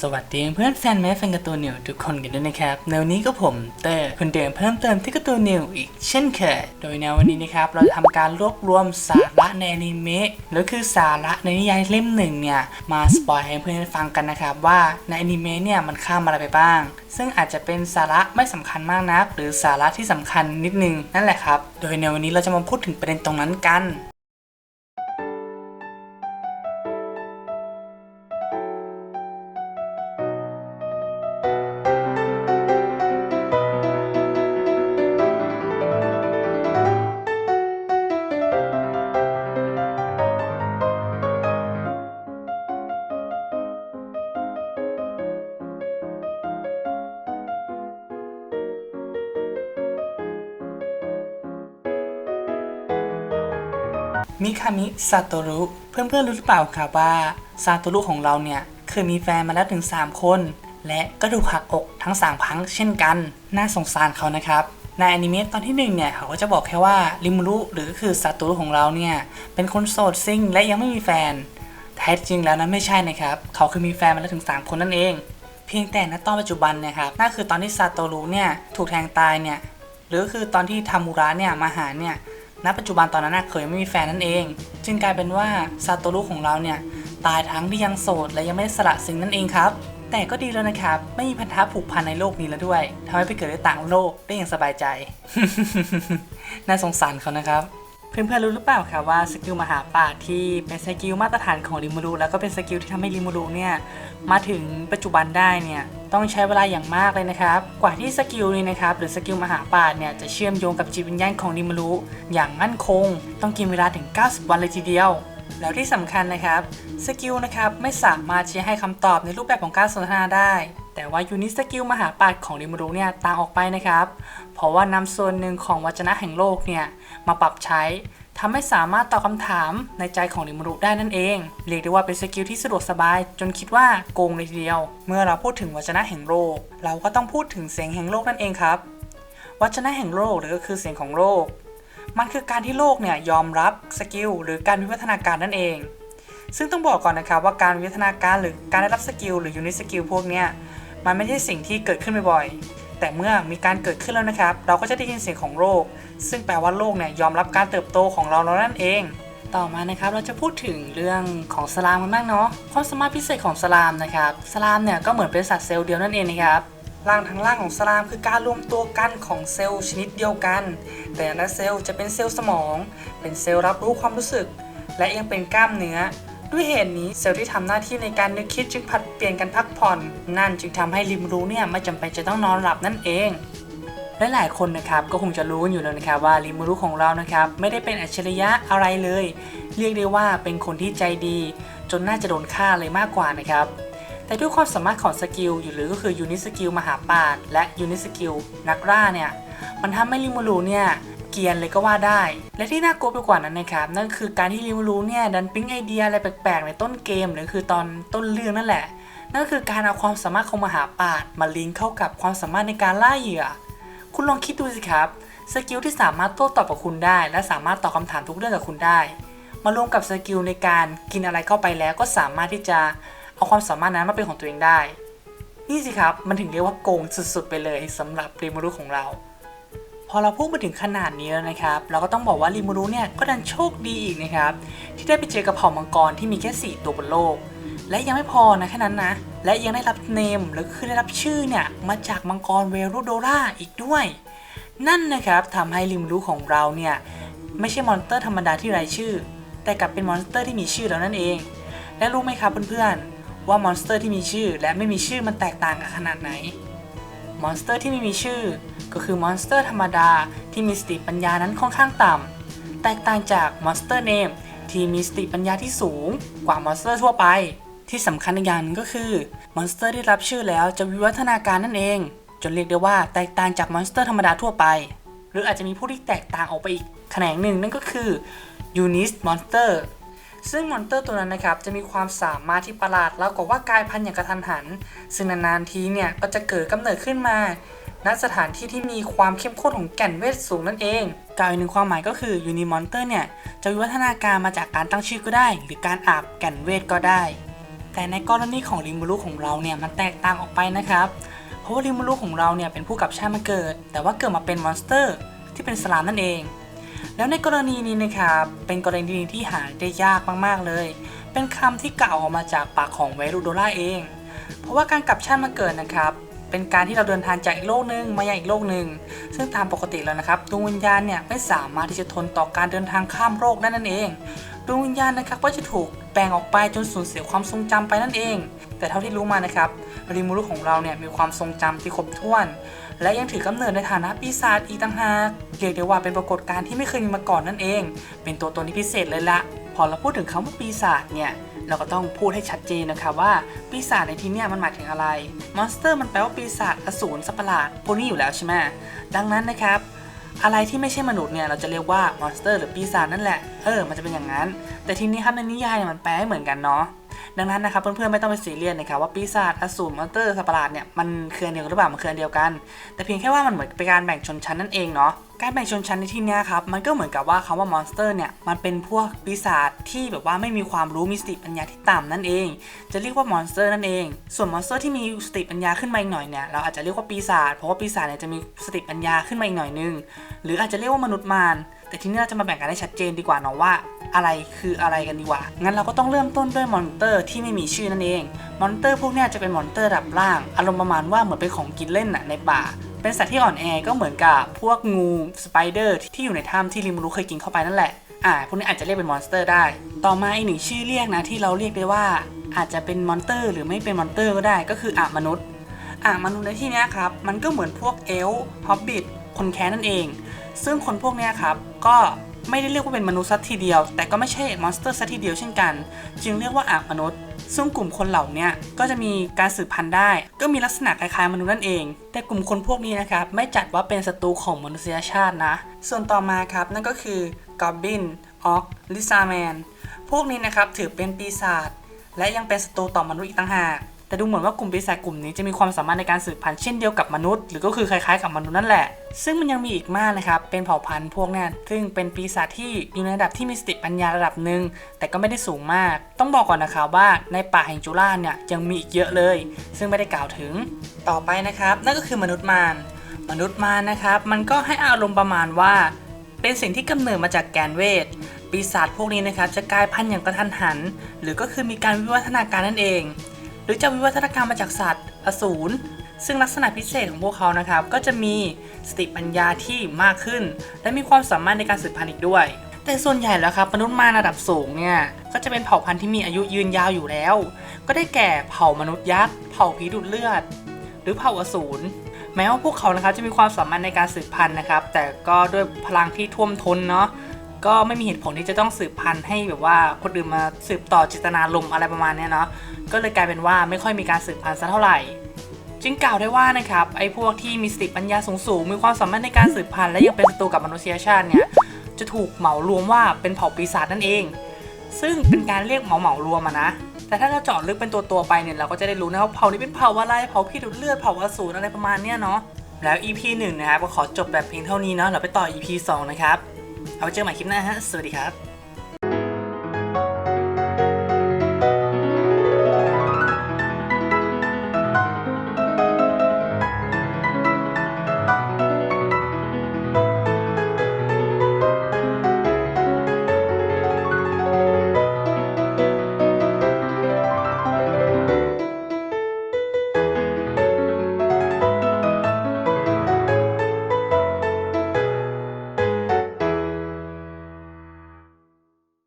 สวัสดีเพื่อนแฟนแม่แฟนการ์ตูนนิวทุกคนกันด้วยนะครับในวันนี้ก็ผมเตอร์คนเดิมเพิ่มเติมที่การ์ตูนนิวอีกเช่นเคย โดยในวันนี้นะครับเราจะทำการรวบรวมสาระในอนิเมะแล้วคือสาระในนิยายเล่มหนึ่งเนี่ยมาสปอยให้เพื่อนๆฟังกันนะครับว่าในอนิเมะเนี่ยมันข้ามอะไรไปบ้าง ซึ่งอาจจะเป็นสาระไม่สำคัญมากนัก หรือสาระที่สำคัญนิดนึงนั่นแหละครับ โดยในวันนี้เราจะมาพูดถึงประเด็นตรงนั้นกัน มิคามิซาโตรุเพื่อนๆรู้หรือเปล่าครับว่าซาโตรุของเราเนี่ยเคยมีแฟนมาแล้วถึง 3 คน และก็ถูกหักอกทั้ง 3 ครั้งเช่นกัน น่าสงสารเขานะครับในอนิเมะตอนที่หนึ่งเนี่ยเขาก็จะบอกแค่ว่าริมูรุหรือคือซาโตรุของเราเนี่ยเป็นคนโสดซิ่งและยังไม่มีแฟนแท้จริงแล้วนั้นไม่ใช่นะครับ เขาเคยมีแฟนมาแล้วถึง 3 คนนั่นเอง เพียงแต่ณตอนปัจจุบันนะครับนั่นคือตอนที่ซาโตรุเนี่ยถูกแทงตายเนี่ยหรือคือตอนที่ทามูระเนี่ยมาหาเนี่ย ณปัจจุบันตอนนั้นเคยไม่มีแฟนนั่นเอง จึงกลายเป็นว่าซาโตรุของเราเนี่ยตายทั้งที่ยังโสดและยังไม่ได้สละสิ่งนั่นเองครับ แต่ก็ดีแล้วนะครับ ไม่มีพันธะผูกพันในโลกนี้แล้วด้วยทำให้ไปเกิดในต่างโลกได้อย่างสบายใจ น่าสงสารเขานะครับ เพื่อนๆรู้หรือเปล่าครับว่าสกิลมหาป่าที่เป็นสกิลมาตรฐานของริมูรุแล้วก็เป็นสกิลที่ทำให้ริมูรุเนี่ยมาถึงปัจจุบันได้เนี่ยต้องใช้เวลาอย่างมากเลยนะครับ กว่าที่สกิลนี้นะครับหรือสกิลมหาป่าเนี่ยจะเชื่อมโยงกับจิตวิญญาณของริมูรุอย่างมั่นคง ต้องกินเวลาถึง 90 วันเลยทีเดียวแล้วที่สำคัญนะครับสกิลนะครับไม่สามารถชี้ให้คำตอบในรูปแบบของการสนทนาได้ แต่ว่ายูนิสกิลมหาป่าชญ์ของริมรุเนี่ยต่างออกไปนะครับ เพราะว่านำส่วนหนึ่งของวจนะแห่งโลกเนี่ยมาปรับใช้ทำให้สามารถตอบคำถามในใจของริมรุได้นั่นเอง เรียกได้ว่าเป็นสกิลที่สะดวกสบาย จนคิดว่าโกงเลยทีเดียว เมื่อเราพูดถึงวจนะแห่งโลก เราก็ต้องพูดถึงเสียงแห่งโลกนั่นเองครับวจนะแห่งโลกหรือก็คือเสียงของโลก มันคือการที่โลกเนี่ยยอมรับสกิลหรือการวิวัฒนาการนั่นเอง ซึ่งต้องบอกก่อนนะครับว่าการวิวัฒนาการหรือการได้รับสกิลหรือยูนิสกิลพวกเนี้ย มันไม่ใช่สิ่งที่เกิดขึ้นบ่อยๆ แต่เมื่อมีการเกิดขึ้นแล้วนะครับ เราก็จะได้ยินเสียงของโลก ซึ่งแปลว่าโลกเนี่ยยอมรับการเติบโตของเราแล้วนั่นเอง ต่อมานะครับเราจะพูดถึงเรื่องของสลามกันบ้างเนาะ ความสามารถพิเศษของสลามนะครับ สลามเนี่ยก็เหมือนเป็นสัตว์เซลล์เดียวนั่นเองนะครับร่างทั้งร่างของสลามคือการรวมตัวกันของเซลล์ชนิดเดียวกัน แต่ละเซลล์จะเป็นเซลล์สมอง เป็นเซลล์รับรู้ความรู้สึก และยังเป็นกล้ามเนื้อ ด้วยเหตุนี้เซลล์ที่ทำหน้าที่ในการนึกคิดจึงผัดเปลี่ยนกันพักผ่อน นั่นจึงทำให้ริมรู้เนี่ยไม่จำเป็นจะต้องนอนหลับนั่นเองและหลายคนนะครับก็คงจะรู้กันอยู่แล้วนะครับว่าริมูรุของเรานะครับไม่ได้เป็นอัจฉริยะอะไรเลย เรียกได้ว่าเป็นคนที่ใจดี จนน่าจะโดนฆ่าเลยมากกว่านะครับแต่ด้วยความสามารถของสกิลอยู่หรือก็คือยูนิสกิลมหาปาดและยูนิสกิลนักล่าเนี่ยมันทำให้ริมูรุเนี่ย กรียนเลยก็ว่าได้ และที่น่ากลัวไปกว่านั้นนะครับนั่นคือการที่ริมูรุเนี่ยดันปิ๊งไอเดียอะไรแปลกๆในต้นเกม หรือคือตอนต้นเรื่องนั่นแหละ นั่นคือการเอาความสามารถของมหาปาดมาลิงก์เข้ากับความสามารถในการล่าเหยื่อ คุณลองคิดดูสิครับสกิลที่สามารถโต้ตอบกับคุณได้ และสามารถตอบคำถามทุกเรื่องกับคุณได้ มารวมกับสกิลในการกินอะไรเข้าไปแล้วก็สามารถที่จะเอาความสามารถนั้นมาเป็นของตัวเองได้ นี่สิครับมันถึงเรียกว่าโกงสุดๆไปเลยสำหรับริมูรุของเรา พอเราพูดมาถึงขนาดนี้แล้วนะครับ เราก็ต้องบอกว่าริมูรุเนี่ยก็ดันโชคดีอีกนะครับ ที่ได้ไปเจอกับเผ่ามังกรที่มีแค่ 4 ตัวบนโลก และยังไม่พอนะแค่นั้นนะ และยังได้รับเนมหรือคือได้รับชื่อเนี่ยมาจากมังกรเวรุโดราอีกด้วย นั่นนะครับทำให้ริมูรูของเราเนี่ยไม่ใช่มอนสเตอร์ธรรมดาที่ไร้ชื่อ แต่กลับเป็นมอนสเตอร์ที่มีชื่อแล้วนั่นเอง และรู้ไหมครับเพื่อนๆว่ามอนสเตอร์ที่มีชื่อและไม่มีชื่อมันแตกต่างกันขนาดไหน มอนสเตอร์ที่ไม่มีชื่อ ก็คือมอนสเตอร์ธรรมดาที่มีสติปัญญานั้นค่อนข้างต่ำ แตกต่างจากมอนสเตอร์เนมที่มีสติปัญญาที่สูงกว่ามอนสเตอร์ทั่วไป ที่สำคัญอีกอย่างหนึงก็คือมอนสเตอร์ที่รับชื่อแล้วจะวิวัฒนาการนั่นเอง จนเรียกได้ว่าแตกต่างจากมอนสเตอร์ธรรมดาทั่วไป หรืออาจจะมีผู้ที่แตกต่างออกไปอีกแขนงหนึ่งนั่นก็คือยูนิสมอนสเตอร์ซึ่งมอนเตอร์ตัวนั้นนะครับจะมีความสามารถที่ประหลาดแล้วกว่าว่ากายพันธุ์อย่างกระทันหัน ซึ่งนานๆทีเนี่ยก็จะเกิดกำเนิดขึ้นมา ณสถานที่ที่มีความเข้มข้นของแก่นเวทสูงนั่นเองกล่าวอีกหนึ่งความหมายก็คือยูนิมอนเตอร์เนี่ย จะวิวัฒนาการมาจากการตั้งชื่อก็ได้ หรือการอาบแก่นเวทก็ได้ แต่ในกรณีของริมูรุของเราเนี่ยมันแตกต่างออกไปนะครับ เพราะว่าริมูรุของเราเนี่ยเป็นผู้กับชาติมาเกิด แต่ว่าเกิดมาเป็นมอนสเตอร์ ที่เป็นสลามนั่นเอง แล้วในกรณีนี้นะครับเป็นกรณีที่หาได้ยากมากๆเลย เป็นคำที่กล่าวออกมาจากปากของเวรุโดล่าเอง เพราะว่าการกลับชาติมาเกิดนะครับ เป็นการที่เราเดินทางจากอีกโลกหนึ่งมายังอีกโลกหนึ่งซึ่งตามปกติแล้วนะครับดวงวิญญาณเนี่ยไม่สามารถที่จะทนต่อการเดินทางข้ามโลกได้นั่นเองดวงวิญญาณนะครับก็จะถูกแบ่งออกไปจนสูญเสียความทรงจำไปนั่นเอง แต่เท่าที่รู้มานะครับริมูรุของเราเนี่ยมีความทรงจำที่ครบถ้วน และยังถือกำเนิดในฐานะปีศาจอีกต่างหากเรียกได้ว่าเป็นปรากฏการณ์ที่ไม่เคยมีมาก่อนนั่นเอง เป็นตัวตนที่พิเศษเลยละพอเราพูดถึงคำว่าปีศาจเนี่ย เราก็ต้องพูดให้ชัดเจนนะครับว่าปีศาจในที่นี้มันหมายถึงอะไร มอนสเตอร์มันแปลว่าปีศาจอสูรสัตว์ประหลาดพวกนี้อยู่แล้วใช่ไหมดังนั้นนะครับอะไรที่ไม่ใช่มนุษย์เนี่ยเราจะเรียกว่ามอนสเตอร์หรือปีศาจนั่นแหละ เออ มันจะเป็นอย่างนั้น แต่ทีนี้ครับในนิยายเนี่ยมันแปลให้เหมือนกันเนาะ ดังนั้นนะครับเพื่อนๆไม่ต้องไปซีเรียสนะครับว่าปีศาจอสูรมอนสเตอร์สัตว์ประหลาดเนี่ยมันเคืออันเดียวกันหรือเปล่ามันเคืออันเดียวกัน แต่เพียงแค่ว่ามันเหมือนเป็นการแบ่งชนชั้นนั่นเองเนาะการแบ่งชนชั้นในที่นี้ครับมันก็เหมือนกับว่าคำว่ามอนสเตอร์เนี่ยมันเป็นพวกปีศาจที่แบบว่าไม่มีความรู้มีสติปัญญาที่ต่ำนั่นเอง จะเรียกว่ามอนสเตอร์นั่นเอง ส่วนมอนสเตอร์ที่มีสติปัญญาขึ้นมาอีกหน่อยเนี่ยเราอาจจะเรียกว่าปีศาจเพราะว่าปีศาจเนี่ยจะมีสติปัญญาขึ้นมาอีกหน่อยนึง หรืออาจจะเรียกว่ามนุษย์มาร แต่ที่นี่เราจะมาแบ่งกันให้ชัดเจนดีกว่าเนาะว่า อะไรคืออะไรกันดีกว่า งั้นเราก็ต้องเริ่มต้นด้วยมอนเตอร์ที่ไม่มีชื่อนั่นเอง มอนเตอร์พวกนี้จะเป็นมอนเตอร์ระดับล่าง อารมณ์ประมาณว่าเหมือนเป็นของกินเล่นน่ะในป่า เป็นสัตว์ที่อ่อนแอก็เหมือนกับพวกงูสไปเดอร์ที่อยู่ในถ้ำที่ริมูรุเคยกินเข้าไปนั่นแหละ อ่า พวกนี้อาจจะเรียกเป็นมอนสเตอร์ได้ ต่อมาอีกหนึ่งชื่อเรียกนะที่เราเรียกได้ว่า อาจจะเป็นมอนเตอร์หรือไม่เป็นมอนเตอร์ก็ได้ ก็คืออะมนุษย์อ่ามนุษย์ในที่นี้ครับ มันก็เหมือนพวกเอลฟ์ฮอบบิทคนแค้นนั่นเอง ซึ่งคนพวกนี้ครับก็ไม่ได้เรียกว่าเป็นมนุษย์สัทีเดียว แต่ก็ไม่ใช่มอนสเตอร์สัทีเดียวเช่นกัน จึงเรียกว่าอางมนุษย์ ซึ่งกลุ่มคนเหล่านี้ก็จะมีการสืบพันธุ์ได้ ก็มีลักษณะคล้ายๆมนุษย์นั่นเอง แต่กลุ่มคนพวกนี้นะครับไม่จัดว่าเป็นศัตรูของมนุษยชาตินะ ส่วนต่อมาครับนั่นก็คือกอบบินออกลิซาแมนพวกนี้นะครับถือเป็นปีศาจและยังเป็นศัตรูต่อมนุษย์อีกต่างหาก แต่ดูเหมือนว่ากลุ่มปีศาจกลุ่มนี้จะมีความสามารถในการสืบพันธุ์เช่นเดียวกับมนุษย์หรือก็คือคล้ายๆกับมนุษย์นั่นแหละ ซึ่งมันยังมีอีกมากนะครับ เป็นเผ่าพันธุ์พวกนี้ยซึ่งเป็นปีศาจที่อยู่ในระดับที่มีสติปัญญาระดับหนึ่งแต่ก็ไม่ได้สูงมาก ต้องบอกก่อนนะครับว่าในป่าแห่งจุฬาเนี่ยยังมีอีกเยอะเลย ซึ่งไม่ได้กล่าวถึง ต่อไปนะครับ นั่นก็คือมนุษย์มารมนุษย์มารนะครับมันก็ให้อารมณ์ประมาณว่า เป็นสิ่งที่กำเนิดมาจากแกนเวทปีศาจพวกนี้นะครับจะกลายพันธุ์อย่างกระทันหัน หรือก็คือมีการวิวัฒนาการนั่นเอง หรือจะวิวัฒนาการมาจากสัตว์อสูรซึ่งลักษณะพิเศษของพวกเขานะครับ ก็จะมีสติปัญญาที่มากขึ้น และมีความสามารถในการสืบพันธุ์อีกด้วย แต่ส่วนใหญ่แล้วครับมนุษย์มาระดับสูงเนี่ยก็จะเป็นเผ่าพันธุ์ที่มีอายุยืนยาวอยู่แล้ว ก็ได้แก่เผ่ามนุษย์ยักษ์เผ่าผีดูดเลือด หรือเผ่าอสูรแม้ว่าพวกเขานะครับจะมีความสามารถในการสืบพันธุ์นะครับ แต่ก็ด้วยพลังที่ท่วมท้นเนาะก็ไม่มีเหตุผลที่จะต้องสืบพันธุ์ให้แบบว่าคนอื่นมาสืบต่อจิตนาลมอะไรประมาณเนี้ยเนาะ ก็เลยกลายเป็นว่าไม่ค่อยมีการสืบพันธุ์สักเท่าไหร่ จึงกล่าวได้ว่านะครับไอ้พวกที่มีสติปัญญาสูงๆมีความสามารถในการสืบพันธุ์และยังเป็นศัตรูกับมนุษยชาติเนี่ยจะถูกเหมารวมว่าเป็นเผ่าปีศาจนั่นเอง ซึ่งเป็นการเรียกเหมาเหมารวมอะนะแต่ถ้าเราเจาะลึกเป็นตัวตัวไปเนี่ยเราก็จะได้รู้นะว่าเผ่านี้เป็นเผ่าอะไรเผ่าพี่ดูดเลือดเผ่าอสูรอะไรประมาณเนี้ยเนาะแล้ว EP 1นะครับก็ขอจบแบบเพียงเท่านี้เนาะเราไปต่อ EP 2 นะครับ เอาไว้เจอใหม่คลิปหน้าฮะ สวัสดีครับ